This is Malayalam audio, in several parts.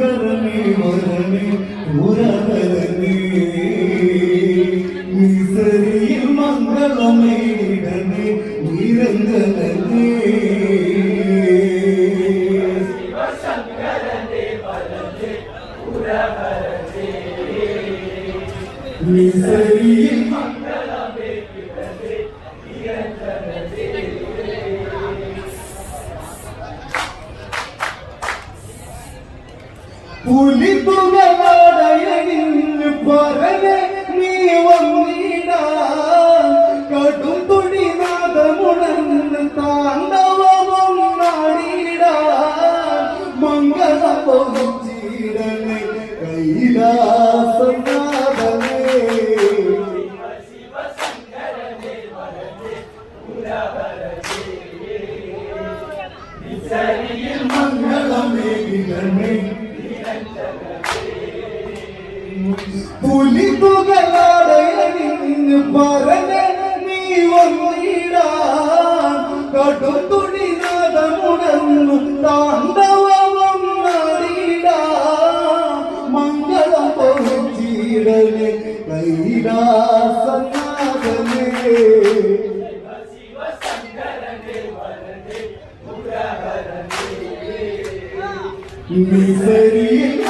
ശങ്കരനേ വരനേ പുരവരനേ നിസരിയിൽ മംഗളമേടനേ നിരഞ്ജനനേ നിസരിയിൽ പുലിതുകളടയണിഞ്ഞ് പറനെ നീ വന്നിട കടും തുണിനാഥമുണർന്ന് താണ്ഡവം നാടിട മംഗള പൊതിച്ചിടനെ കൈലാസനാഥനേ മംഗളമേകിടണേ പുലിതുകളടയണിഞ്ഞ് പറഞ്ഞ നീ വന്നിടാ കടുത്തുണി നടമുണർന്നു താണ്ഡവം നാടിടാ മംഗളം പൊഴിച്ചിടനെ കൈലാസനാഥനേ മിസരിയിൽ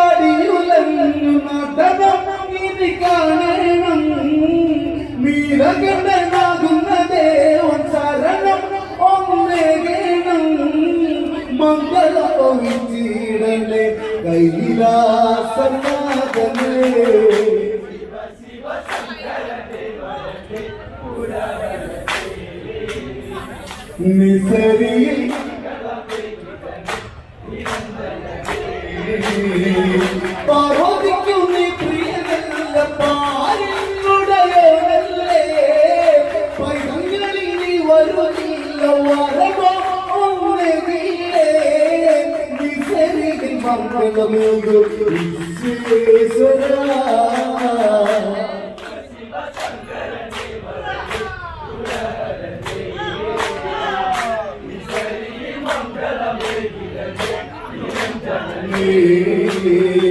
പുരിതടയാടിയുലഞ്ഞു നടനം ഇനി കാണണം. നീലകണ്ഠനാകുന്ന ദേവൻ ശരണം ഒന്നേകണം മംഗളം ഒഴിച്ചിടലേ കൈലാസനാഥനേ. നിസരിയിൽ പാർവതിക്കും നീ പ്രിയനല്ല പാരിനുടയോനല്ലേ പൈതങ്ങളിൽ നീ വരുന്നില്ല ഒന്നേ നിസരിയിൽ മംഗളമേകു വിശ്വേശ്വര. You.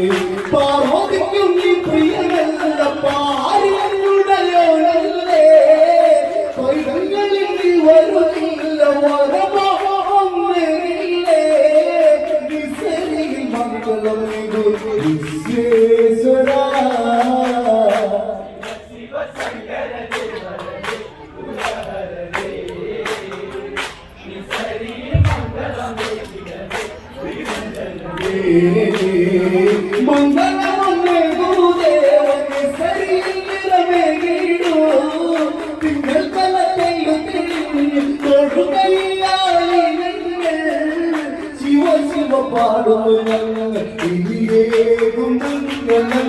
ശിവ ശിവ പാടുന്നു ഞങ്ങൾ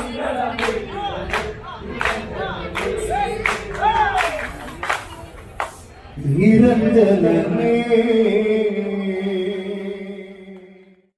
നിരഞ്ജനമേ.